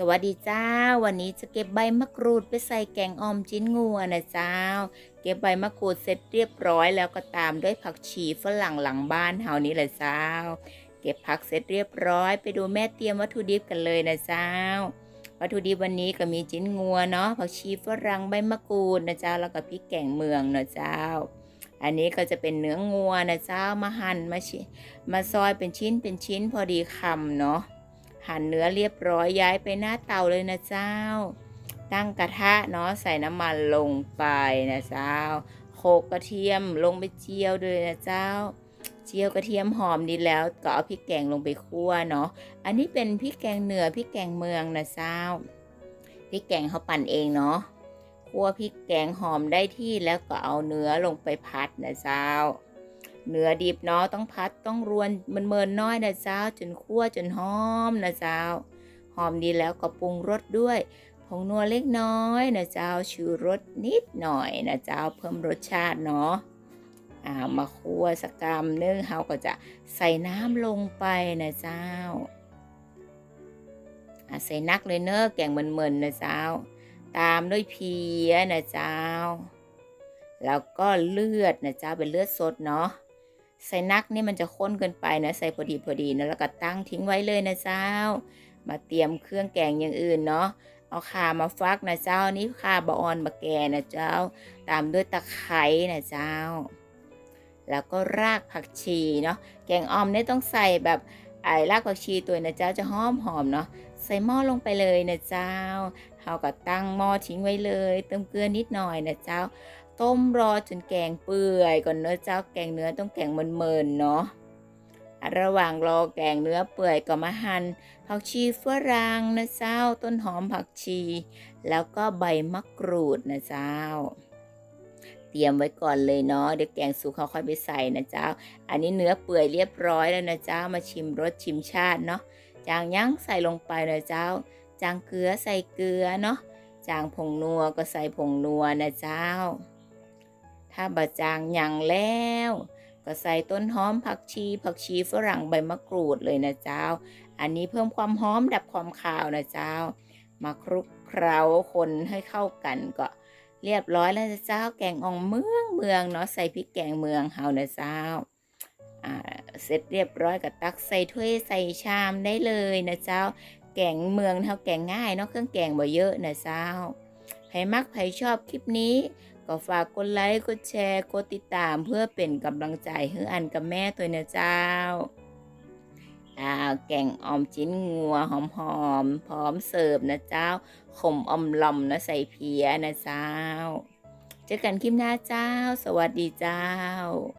สวัสดีเจ้า วันนี้จะเก็บใบมะกรูดไปใส่แกงออมจิ้นงัวนะเจ้า เก็บใบมะกรูดเสร็จเรียบร้อยแล้วก็ตามด้วยผักชีฝรั่งหลังบ้านเฮานี่แหละเจ้า เก็บผักเสร็จเรียบร้อย ไปดูแม่เตรียมวัตถุดิบกันเลยนะเจ้า วัตถุดิบวันนี้ก็มีจิ้นงัวเนาะผักชีฝรั่งใบมะกรูดนะเจ้าแล้วก็พริกแกงเมืองนะเจ้า อันนี้ก็จะเป็นเนื้องัวนะเจ้ามาหั่นมาชิมาซอยเป็นชิ้นเป็นชิ้นพอดีคำเนาะ หั่นเนื้อเรียบร้อยย้ายไปหน้าเตาเลยนะเจ้า ตั้งกระทะเนาะใส่น้ำมันลงไปนะเจ้า โขกกระเทียมลงไปเจียวเลยนะเจ้า เจียวกระเทียมหอมดีแล้วก็เอาพริกแกงลงไปคั่วเนาะ อันนี้เป็นพริกแกงเหนือพริกแกงเมืองนะเจ้า พริกแกงเขาปั่นเองเนาะคั่วพริกแกงหอมได้ที่แล้วก็เอาเนื้อลงไปพัดนะเจ้า เนื้อดิบเนาะต้องพัดต้องรวนมันเมินน้อยนะเจ้าจนคั่วจนหอมนะเจ้าหอมดีแล้วก็ปรุงรสด้วยผงนัวเล็กน้อยนะเจ้าชูรสนิดหน่อยนะเจ้าเพิ่มรสชาติเนาะอ่ามาคั่วสักกรัมนึ่งเฮาก็จะใส่น้ำลงไปนะเจ้าอ่าใส่นักเลยเนอะแกงเหมินๆนะเจ้า ตามด้วยเพียนะเจ้าแล้วก็เลือดนะเจ้าเป็นเลือดสดเนาะ ใส่นักนี่มันจะข้นเกินไปนะ ใส่พอดีพอดีนะแล้วก็ตั้งทิ้งไว้เลยนะเจ้า มาเตรียมเครื่องแกงอย่างอื่นเนาะเอาข่ามาฟักนะเจ้านี่ข่าบะออนบะแกนะเจ้า ตามด้วยตะไคร้นะเจ้า แล้วก็รากผักชีเนาะแกงออมเนี่ยต้องใส่แบบไอ้รากผักชีตัวนะเจ้าจะหอมหอมเนาะใส่หม้อลงไปเลยนะเจ้าเราก็ตั้งหม้อทิ้งไว้เลย เติมเกลือนิดหน่อยนะเจ้า ต้มรอจนแกงเปื่อยก่อนเนื้อะเจ้าแกงเนื้อต้องแกงเมินๆเนาะระหว่างรอแกงเนื้อเปื่อยก็มาหั่นผักชีฝรั่งนะเจ้า ต้นหอมผักชี แล้วก็ใบมะกรูดนะเจ้า เตรียมไว้ก่อนเลยเนาะเดี๋ยวแกงสุกเขาค่อยไปใส่นะเจ้า อันนี้เนื้อเปื่อยเรียบร้อยแล้วนะเจ้ามาชิมรสชิมชาติเนาะจางยั้งใส่ลงไปนะเจ้า จางเกลือใส่เกลือเนาะจางผงนัวก็ใส่ผงนัวนะเจ้า ถ้าบะจางยังแล้ว ก็ใส่ต้นหอมผักชี ผักชีฝรั่งใบมะกรูดเลยนะเจ้า อันนี้เพิ่มความหอมดับความคาวนะเจ้า มาคลุกเคล้าคนให้เข้ากันก็เรียบร้อยแล้วนะเจ้า แกงอ่องเมืองเมืองเนาะใส่พริกแกงเมืองเฮานะเจ้าอ่าเสร็จเรียบร้อยก็ตักใส่ถ้วยใส่ชามได้เลยนะเจ้า แกงเมืองเท่าแกงง่ายเนาะเครื่องแกงบ่เยอะนะเจ้าใครมักใครชอบคลิปนี้ ก็ฝากกดไลค์กดแชร์กดติดตามเพื่อเป็นกำลังใจให้อันกับแม่ตัวนะเจ้าอาแกงออมจิ้นงัวหอมๆพร้อมเสิร์ฟนะเจ้าขมอมลอมนะใส่เพียนะเจ้า เจอกันคลิปหน้าเจ้า สวัสดีเจ้า